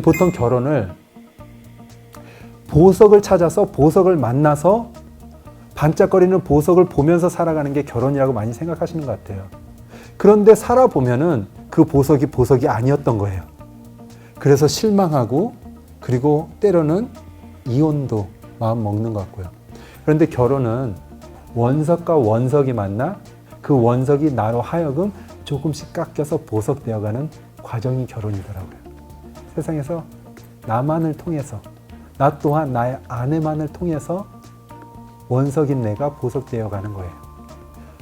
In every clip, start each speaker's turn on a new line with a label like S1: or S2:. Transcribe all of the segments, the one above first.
S1: 보통 결혼을 보석을 찾아서 보석을 만나서 반짝거리는 보석을 보면서 살아가는 게 결혼이라고 많이 생각하시는 것 같아요. 그런데 살아보면은 그 보석이 보석이 아니었던 거예요. 그래서 실망하고 그리고 때로는 이혼도 마음 먹는 것 같고요. 그런데 결혼은 원석과 원석이 만나 그 원석이 나로 하여금 조금씩 깎여서 보석되어가는 과정이 결혼이더라고요. 세상에서 나만을 통해서 나 또한 나의 아내만을 통해서 원석인 내가 보석되어 가는 거예요.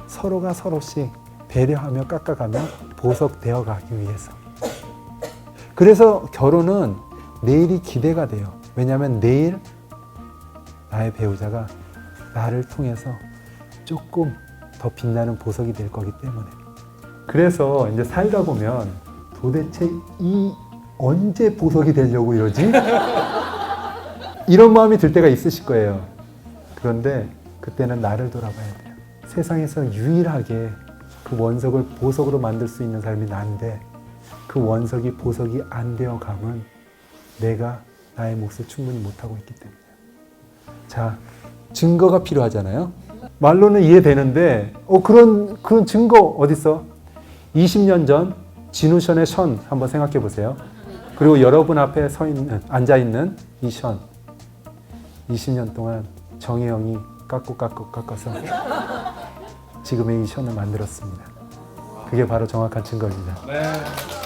S1: 서로가 서로씩 배려하며 깎아가며 보석되어 가기 위해서. 그래서 결혼은 내일이 기대가 돼요. 왜냐하면 내일 나의 배우자가 나를 통해서 조금 더 빛나는 보석이 될 거기 때문에. 그래서 이제 살다 보면 도대체 이 언제 보석이 되려고 이러지? 이런 마음이 들 때가 있으실 거예요. 그런데 그때는 나를 돌아봐야 돼요. 세상에서 유일하게 그 원석을 보석으로 만들 수 있는 사람이 난데 그 원석이 보석이 안 되어 감은 내가 나의 몫을 충분히 못하고 있기 때문이에요. 자, 증거가 필요하잖아요. 말로는 이해되는데, 어, 그런, 그런 증거 어딨어? 20년 전 진우션의 션 한번 생각해 보세요. 그리고 여러분 앞에 서 있는, 앉아 있는 이 션. 20년 동안 정혜영이 깎고 깎고 깎아서 지금의 이 션을 만들었습니다. 그게 바로 정확한 증거입니다.
S2: 네.